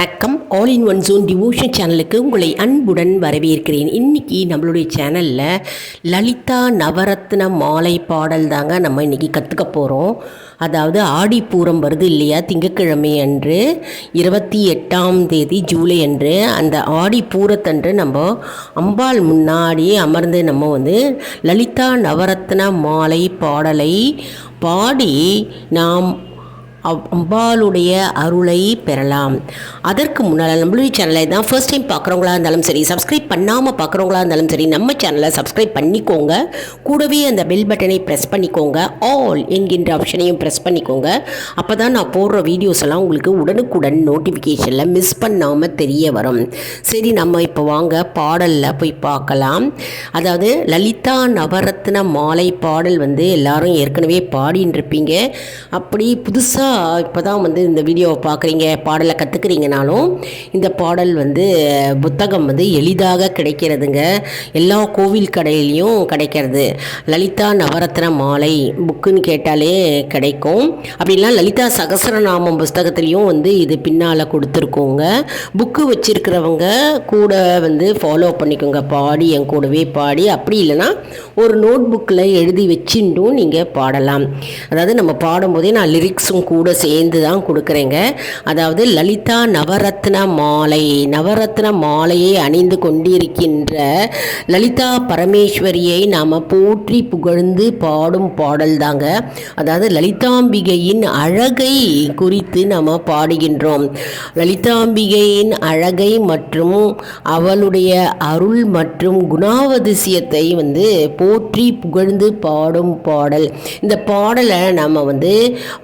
வணக்கம். All in one zone devotion சேனலுக்கு உங்களை அன்புடன் வரவேற்கிறேன். இன்றைக்கி நம்மளுடைய சேனலில் லலிதா நவரத்ன மாலை பாடல் தாங்க நம்ம இன்னைக்கு கற்றுக்க போகிறோம் அதாவது ஆடிப்பூரம் வருது இல்லையா? திங்கக்கிழமை அன்று இருபத்தி எட்டாம் தேதி ஜூலை அன்று அந்த ஆடிப்பூரத்தன்று நம்ம அம்பாள் முன்னாடி அமர்ந்து நம்ம வந்து லலிதா நவரத்ன மாலை பாடலை பாடி நாம் அம்பாளுடைய அருளை பெறலாம். அதற்கு முன்னால் நம்மளுடைய சேனலை தான் ஃபர்ஸ்ட் டைம் பார்க்குறவங்களா இருந்தாலும் சரி சப்ஸ்கிரைப் பண்ணாமல் பார்க்குறவங்களா இருந்தாலும் சரி நம்ம சேனலை சப்ஸ்கிரைப் பண்ணிக்கோங்க. கூடவே அந்த பெல் பட்டனை ப்ரெஸ் பண்ணிக்கோங்க. ஆல் என்கின்ற ஆப்ஷனையும் ப்ரெஸ் பண்ணிக்கோங்க. அப்போ தான் நான் போடுற வீடியோஸ் எல்லாம் உங்களுக்கு உடனுக்குடன் நோட்டிஃபிகேஷனில் மிஸ் பண்ணாமல் தெரிய வரும். சரி நம்ம இப்போ வாங்க பாடலில் போய் பார்க்கலாம். அதாவது லலிதா நவரத்ன மாலை பாடல் வந்து எல்லாரும் ஏற்கனவே பாடின்னு இருப்பீங்க அப்படி புதுசாக இப்போ தான் வந்து இந்த வீடியோவை பார்க்குறீங்க பாடலை கற்றுக்குறீங்கனாலும் இந்த பாடல் வந்து புத்தகம் வந்து எளிதாக கிடைக்கிறதுங்க. எல்லா கோவில் கடையிலையும் கிடைக்கிறது. லலிதா நவரத்ன மாலை புக்குன்னு கேட்டாலே கிடைக்கும். அப்படிலாம் லலிதா சகசரநாமம் புஸ்தகத்துலேயும் வந்து இது பின்னால் கொடுத்துருக்கோங்க. புக்கு வச்சுருக்கிறவங்க கூட வந்து ஃபாலோ பண்ணிக்கோங்க. பாடி என் கூடவே பாடி. அப்படி இல்லைன்னா ஒரு நோட் புக்கில் எழுதி வச்சுட்டும் நீங்கள் பாடலாம். அதாவது நம்ம பாடும்போதே நான் லிரிக்ஸும் கூட கூட சேர்ந்து தான் கொடுக்குறேங்க. அதாவது லலிதா நவரத்ன மாலை நவரத்ன மாலையை அணிந்து கொண்டிருக்கின்ற லலிதா பரமேஸ்வரியை நாம் போற்றி புகழ்ந்து பாடும் பாடல் தாங்க அதாவது லலிதாம்பிகையின் அழகை குறித்து நாம் பாடுகின்றோம். லலிதாம்பிகையின் அழகை மற்றும் அவளுடைய அருள் மற்றும் குணாவதிசியத்தை வந்து போற்றி புகழ்ந்து பாடும் பாடல். இந்த பாடலை நம்ம வந்து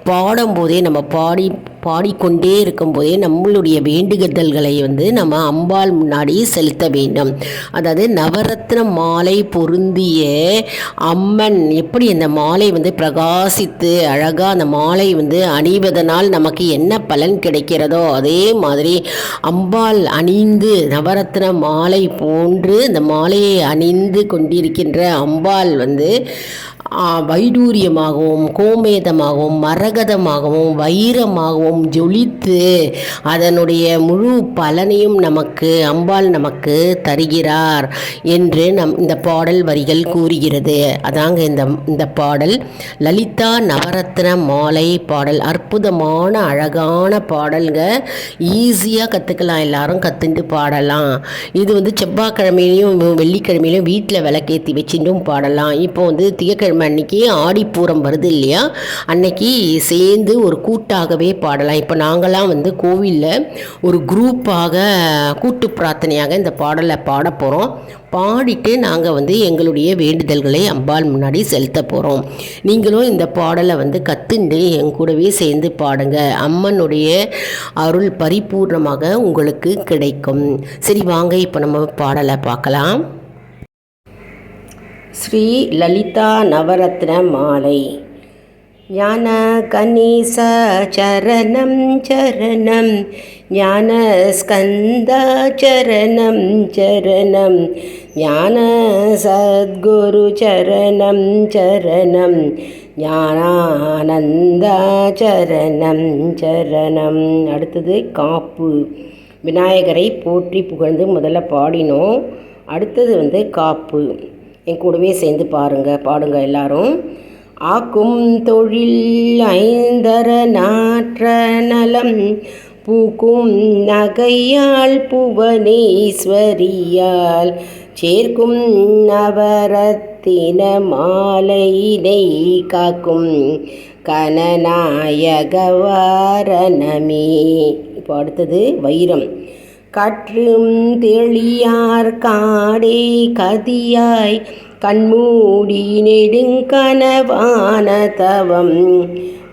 பாடும்போது நம்ம பாடி பாடிக்கொண்டே இருக்கும்போதே நம்மளுடைய வேண்டுகதல்களை வந்து நம்ம அம்பாள் முன்னாடி செலுத்த வேண்டும். அதாவது நவரத்ன மாலை பொருந்திய அம்மன் எப்படி அந்த மாலை வந்து பிரகாசித்து அழகாக அந்த மாலை வந்து அணிவதனால் நமக்கு என்ன பலன் கிடைக்கிறதோ அதே மாதிரி அம்பாள் அணிந்து நவரத்ன மாலை போன்று அந்த மாலையை அணிந்து கொண்டிருக்கின்ற அம்பாள் வந்து வைடூரியமாகவும் கோமேதமாகவும் மரகதமாகவும் வைரமாகவும் ஜொலித்து அதனுடைய முழு பலனையும் நமக்கு அம்பாள் நமக்கு தருகிறார் என்று நம் இந்த பாடல் வரிகள் கூறுகிறது. அதாங்க இந்த இந்த பாடல். லலிதா நவரத்ன மாலை பாடல். அற்புதமான அழகான பாடல்ங்க. ஈஸியாக கற்றுக்கலாம் எல்லாரும் கற்றுட்டு பாடலாம். இது வந்து செவ்வாய்க்கிழமையிலையும் வெள்ளிக்கிழமையிலையும் வீட்டில் விளக்கேற்றி வச்சுட்டும் பாடலாம். இப்போ வந்து திங்கக்கிழமை அன்னைக்கு ஆடிப்பூரம் வருது இல்லையா? அன்னைக்கு சேர்ந்து ஒரு கூட்டாகவே பாடலாம். பாடலாம். இப்போ நாங்களாம் வந்து கோவிலில் ஒரு குரூப்பாக கூட்டு பிரார்த்தனையாக இந்த பாடலை பாட போகிறோம் பாடிட்டு நாங்கள் வந்து எங்களுடைய வேண்டுதல்களை அம்பாள் முன்னாடி செலுத்த போகிறோம் நீங்களும் இந்த பாடலை வந்து கற்றுண்டு என் கூடவே சேர்ந்து பாடுங்க. அம்மனுடைய அருள் பரிபூர்ணமாக உங்களுக்கு கிடைக்கும். சரி வாங்க இப்போ நம்ம பாடலை பார்க்கலாம். ஸ்ரீ லலிதா நவரத்ன மாலை. ஞான கணேச சரணம் சரணம் ஞான ஸ்கந்தா சரணம் சரணம் ஞான சத்குரு சரணம் சரணம் சரணம் சரணம். அடுத்தது காப்பு. விநாயகரை போற்றி புகழ்ந்து முதல்ல பாடினோம். அடுத்தது வந்து காப்பு. என் கூடவே சேர்ந்து பாருங்கள் பாடுங்க எல்லாரும். ஆக்கும் தொழில் ஐந்தர நாற்ற நலம் பூக்கும் நகையால் புவனேஸ்வரியால் சேர்க்கும் நவரத்தின மாலையினை காக்கும் கனநாயகவாரணமே இப்போ அடுத்தது வைரம். கற்றும் தெளியார் காடே கதியாய் கண்மூடி நெடுங்கனவான தவம்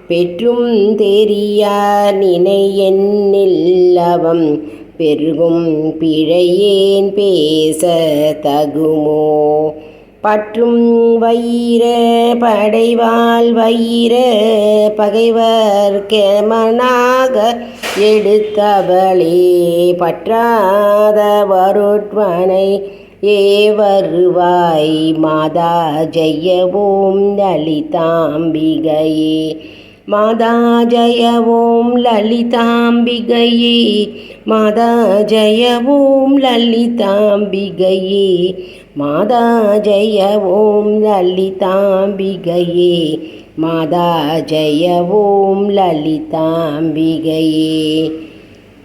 பெற்றும் தெரியார் நினை பெருகும் பிழையேன் பேச தகுமோ? பற்றும் வைர படைவாள் வைர பகைவர் கேமனாக எடுத்தவளே. பற்றாத வருட்வனை ஏ வருவாய் மாதா ஜெய ஓம் லலிதாம்பிகையே. மாதா ஜய ஓம் லலிதாம்பிகையே. மாதா ஜய ஓம் லலிதாம்பிகையே. மாதா ஜய ஓம் லலிதாம்பிகையே. மாதா ஜய ஓம் லலிதாம்பிகையே.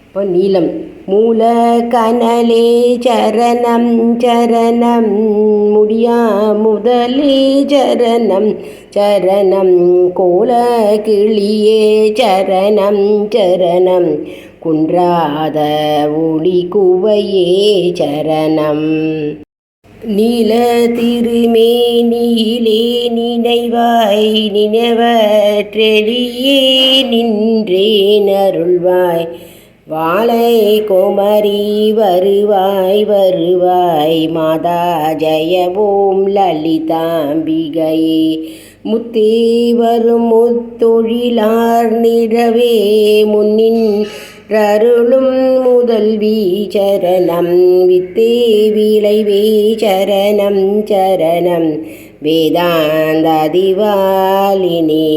இப்போ நீலம் மூலகனலே சரணம் சரணம். முடியா முதலே சரணம் சரணம். கோல கிளியே சரணம் சரணம். குன்றாத ஒளி குவையே சரணம். நீல திருமேனியிலே நினைவாய் நினைவற்றெளியே நின்றேன் அருள்வாய். வாழை குமரி வருவாய் வருவாய் மாதா ஜெயவோம் லலிதாம்பிகையே முத்தே வரும் முத்தொழிலார் நிறவே முன்னின் அருளும் முதல்வி சரணம். வித்தே விளைவே சரணம் சரணம். வேதாந்த வேதாந்தாதிவாலினே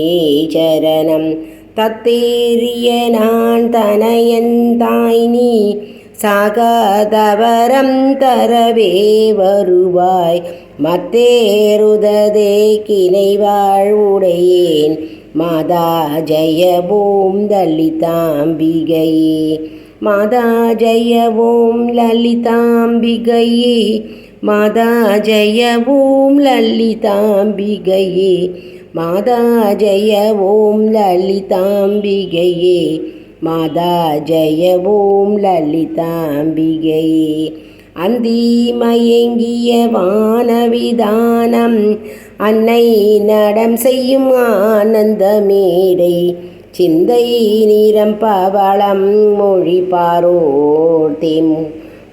சரணம். தத்தேறிய நான் தனையந்தாய் நீ சாகாதவரம் தரவே வருவாய். மத்தேருததே கிணை வாழ்வுடையேன் மாதா ஜய ஓம் லலிதாம்பிகையே. மாதா ஜய ஓம் லலிதாம்பிகையே மாதா ஜய ஓம் லலிதாம்பிகையே. மாதா ஜய ஓம் லலிதாம்பிகையே. மாதா ஜய ஓம் லலிதாம்பிகையே. அந்தி மயங்கிய வானவிதானம் அன்னை நடம் செய்யும் ஆனந்த மேடை. சிந்தை நிறம் பவளம் மொழி பாரோர்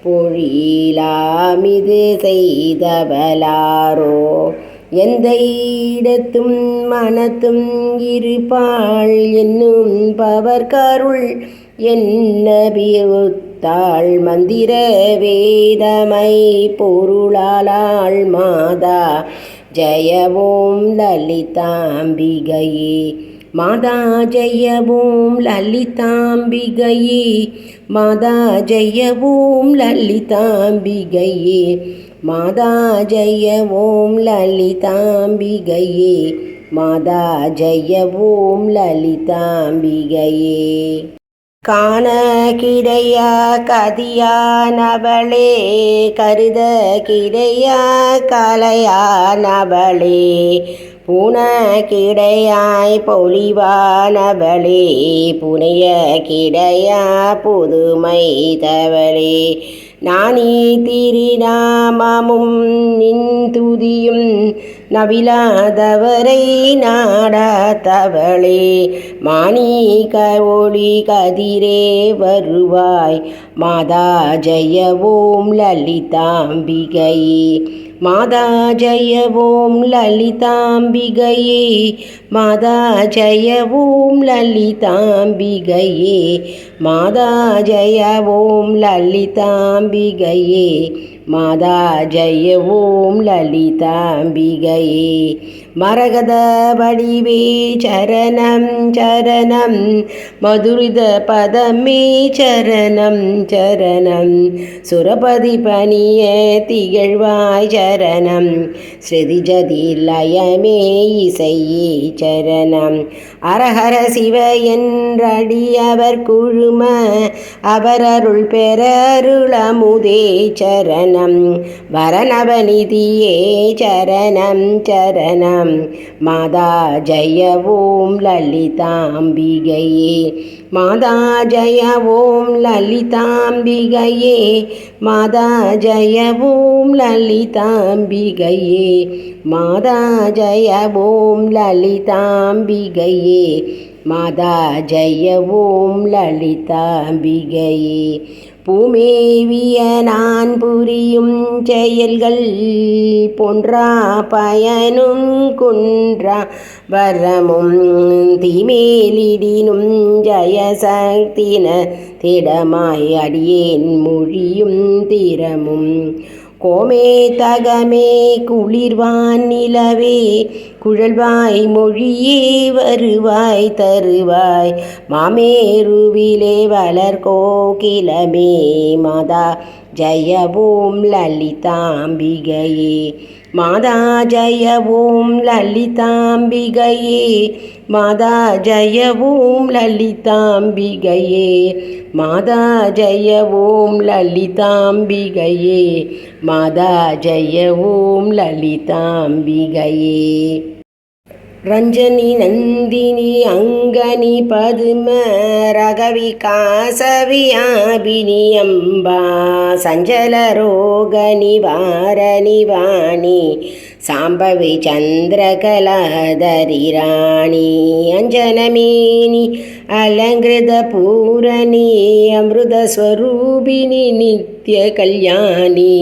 பொழிலாமிது செய்தவலாரோ எந்த இடத்தும் மனத்தும் இருப்பாள் என்னும் பவர்கருள் என்ன பிறுத்தாள் மந்திர வேதமை பொருளாளாள் மாதா. ஜய ஓம் லலிதாம்பிகையே. மாதா ஜய ஓம் லலிதாம்பிகையே. மாதா ஜய ஓம் லலிதாம்பிகையே. மாதா ஜய ஓம் லலிதாம்பிகையே மாதா ஜய ஓம் லலிதாம்பிகையே. காண கிடையா கதியானவளே கருத கிடையா கலையானவளே புனகிடையாய் பொலிவானவளே புனைய கிடையா புதுமை தவளே நானே திரிநாமமும் நின்துதியும் நவிலாதவரை நாடாதவளே. மாணிக ஒளி கதிரே வருவாய். மாதா ஜய ஓம் லலிதாம்பிகையே. மாதா ஜய ஓம் லலிதாம்பிகையே மாதா ஜய ஓம் லலிதாம்பிகையே மாதா ஜய ஓம் லலிதாம்பிகையே மாதா ஜய ஓம் லலிதாம்பிகையே. மரகத வடிவே சரணம் சரணம். மதுரித பதமே சரணம் சரணம். சுரபதி பணிய திகழ்வாய் சரணம். ஸ்ருதிஜதி லயமே இசையே சரணம். அரஹர சிவ என்றடியவர் குழும அவரருள் பெறருளமுதே சரணம். வரணவநிதியே சரணம் சரணம். மாதா ஜய ஓம் லலிதாம்பிகையே. மாதா ஜய ஓம் லலிதாம்பிகையே. மாதா ஜய ஓம் லலிதாம்பிகையே. மாதா ஜய ஓம் லலிதாம்பிகையே. மாதா ஜய ஓம் லலிதாம்பிகையே. பூமேவிய நான் புரியும் செயல்கள் போன்றா பயனும் குன்றா வரமும் தீமேலிடினும் ஜயசக்தின திடமாய் அடியேன் மொழியும் திறமும் கோமே தகமே குளிர்வான் நிலவே குழல்வாய் மொழியே வருவாய் தருவாய். மாமேருவிலே வளர் கோகிலமே மாதா ஜய ஓம் லலிதாம்பிகையே. மாதா ஜய ஓம் லலிதாம்பிகையே மாதா ஜய ஓம் லலிதாம்பிகையே மாதா ஜய ஓம் லலிதாம்பிகையே மாதா ஜய ஓம் லலிதாம்பிகையே. ரஞ்சனி நந்தினி அங்கனி பதும ரகவிகாசவியாபினி அம்பா சஞ்சல ரோக நிவாரணி வாணி சாம்பவி சந்திரகலாதரி ராணி அஞ்சனமேனி அலங்கிருத பூரணி அமிர்தஸ்வரூபினி நித் நித்ய கல்யாணி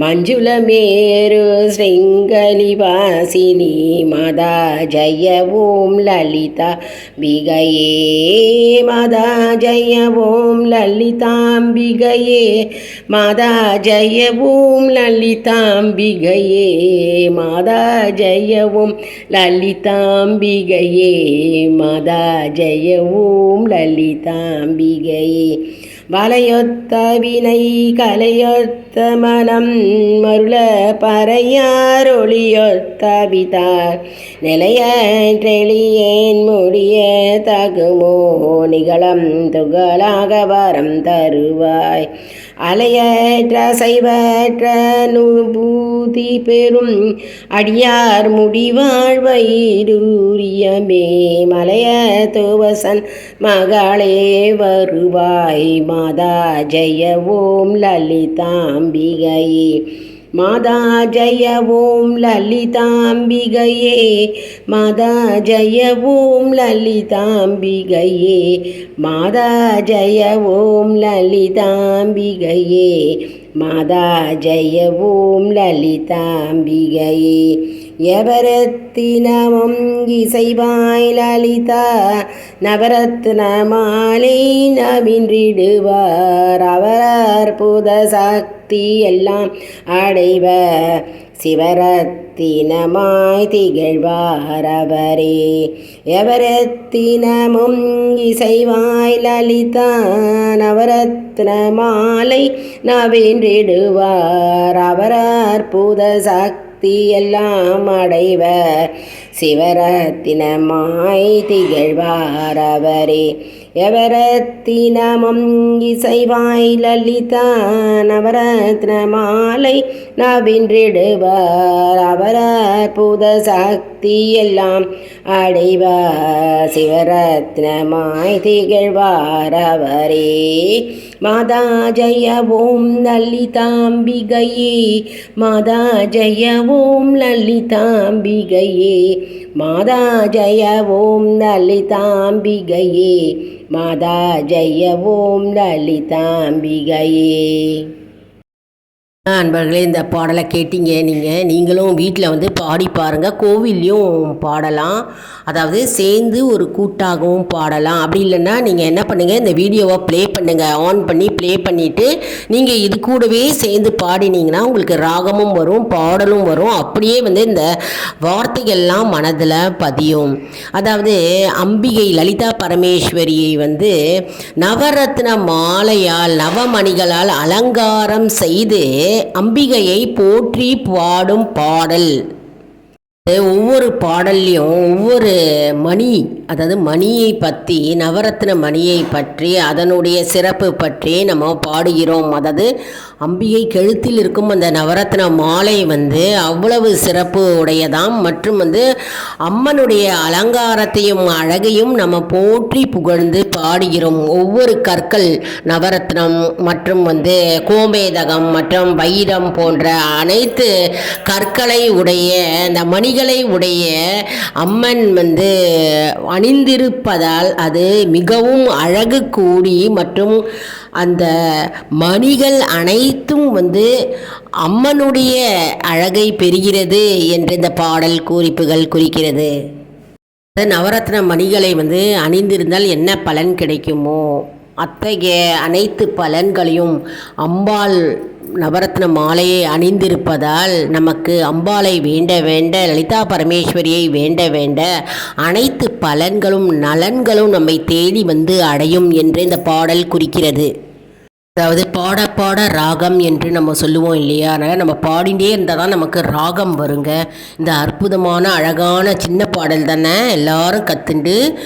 மஞ்சுள மேரு ஸ்ருங்கலி வாசினி மாதா ஜய ஓம் லலிதா பிகையே மாதா ஜய ஓம் லலிதாம்பிகையே மாதா ஜய ஓம் லலிதாம்பிகையே மாதா ஜய ஓம் லலிதாம்பிகையே. வலையொத்த வினை கலையொத்த மனம் மருள பறையாரொளியொத்த விதார். நிலையற்றெளியேன் முடிய தகுமோ நிகழம் துகளாக வரம் தருவாய். அலையற்ற சைவற்ற நுபூதி பெறும் அடியார் முடிவாழ்வயிரூரியமே மலைய தோவசன் மகளே வருவாய். மாதா ஜெய ஓம் லலிதாம்பிகையே. மாதா ஜய ஓம் லலிதாம்பிகையே மாதா ஜய ஓம் லலிதாம்பிகையே மாதா ஜய ஓம் லலிதாம்பிகையே மாதா ஜய ஓம் லலிதாம்பிகையே. எவரத்தினமும் இசைவாய் லலிதா நவரத்ன மாலை நவின்றிடுவார். அவர் அற்புத சக்தி எல்லாம் அடைவர் சிவரத்தினமாய் திகழ்வார் அவரே. எவரத்தினமும் இசைவாய் லலிதா நவரத்ன மாலை நவென்றிடுவார். அவர் அற்புத சக்தி எல்லாம் அடைவர். சிவரத்தினமாய் திகழ்வார் அவரே. எவரத்தினமும் இசைவாய் லலிதா நவரத்ன மாலை நவின்றிடுவார். அவர் அற்புத சக்தி எல்லாம் அடைவார் சிவரத்னமாய் திகழ்வார். அவரே மாதா ஜய ஓம் லலிதாம்பிகையே மாதா ஜய ஓம் லலிதாம்பிகையே மாதா ஜய ஓம் லலிதாம்பிகையே. மாதா ஜய ஓம் லலிதாம்பிகையே. அன்பர்களே இந்த பாடலை கேட்டீங்க நீங்கள் நீங்களும் வீட்டில் வந்து பாடி பாருங்கள் கோவில்லையும் பாடலாம். அதாவது சேர்ந்து ஒரு கூட்டாகவும் பாடலாம். அப்படி இல்லைன்னா நீங்கள் என்ன பண்ணுங்கள் இந்த வீடியோவை ப்ளே பண்ணுங்கள் ஆன் பண்ணி ப்ளே பண்ணிவிட்டு நீங்கள் இது கூடவே சேர்ந்து பாடினீங்கன்னா உங்களுக்கு ராகமும் வரும் பாடலும் வரும். அப்படியே வந்து இந்த வார்த்தைகள்லாம் மனதில் பதியும். அதாவது அம்பிகை லலிதா பரமேஸ்வரியை வந்து நவரத்ன மாலையால் நவமணிகளால் அலங்காரம் செய்து அம்பிகையை போற்றி பாடும் பாடல். ஒவ்வொரு பாடல்லையும் ஒவ்வொரு மணி அதாவது மணியை பற்றி நவரத்ன மணியை பற்றி அதனுடைய சிறப்பு பற்றி நம்ம பாடுகிறோம். அதாவது அம்பிகை கழுத்தில் இருக்கும் அந்த நவரத்ன மாலை வந்து அவ்வளவு சிறப்பு உடையதாம். மற்றும் வந்து அம்மனுடைய அலங்காரத்தையும் அழகையும் நம்ம போற்றி புகழ்ந்து பாடுகிறோம். ஒவ்வொரு கற்கள் நவரத்னம் மற்றும் வந்து கோமேதகம் மற்றும் வைரம் போன்ற அனைத்து கற்களை உடைய இந்த மணிகளை உடைய அம்மன் வந்து அணிந்திருப்பதால் அது மிகவும் அழகு கூடி மற்றும் அந்த மணிகள் அனைத்தும் வந்து அம்மனுடைய அழகை பெறுகிறது என்று இந்த பாடல் குறிப்புகள் குறிக்கிறது. நவரத்ன மணிகளை வந்து அணிந்திருந்தால் என்ன பலன் கிடைக்குமோ அத்தகைய அனைத்து பலன்களையும் அம்பாள் நவரத்ன மாலையை அணிந்திருப்பதால் நமக்கு அம்பாளை வேண்ட வேண்ட லலிதா பரமேஸ்வரியை வேண்ட வேண்ட அனைத்து பலன்களும் நலன்களும் நம்மை தேடி வந்து அடையும் என்று இந்த பாடல் குறிக்கிறது. அதாவது பாட பாட ராகம் என்று நம்ம சொல்லுவோம் இல்லையா? அதனால் நம்ம பாடிண்டே இருந்தால் தான் நமக்கு ராகம் வருங்க. இந்த அற்புதமான அழகான சின்ன பாடல் தானே? எல்லாரும் கற்றுண்டு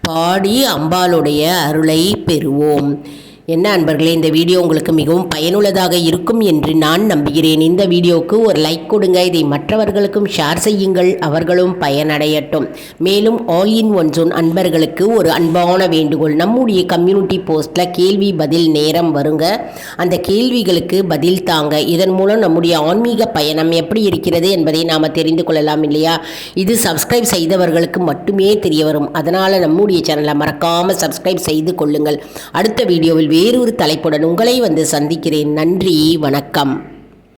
பாடி அம்பாளுடைய அருளை பெறுவோம். என்ன அன்பர்களே இந்த வீடியோ உங்களுக்கு மிகவும் பயனுள்ளதாக இருக்கும் என்று நான் நம்புகிறேன். இந்த வீடியோவுக்கு ஒரு லைக் கொடுங்க. இதை மற்றவர்களுக்கும் ஷேர் செய்யுங்கள். அவர்களும் பயனடையட்டும். மேலும் ஆல் இன் ஒன் ஜோன் அன்பர்களுக்கு ஒரு அன்பான வேண்டுகோள். நம்முடைய கம்யூனிட்டி போஸ்ட்டில் கேள்வி பதில் நேரம் வருங்க. அந்த கேள்விகளுக்கு பதில் தாங்க. இதன் மூலம் நம்முடைய ஆன்மீக பயணம் எப்படி இருக்கிறது என்பதை நாம் தெரிந்து கொள்ளலாம் இல்லையா? இது சப்ஸ்கிரைப் செய்தவர்களுக்கு மட்டுமே தெரிய வரும். அதனால் நம்முடைய சேனலை மறக்காமல் சப்ஸ்கிரைப் செய்து கொள்ளுங்கள். அடுத்த வீடியோவில் வேறொரு தலைப்புடன் உங்களை வந்து சந்திக்கிறேன். நன்றி வணக்கம்.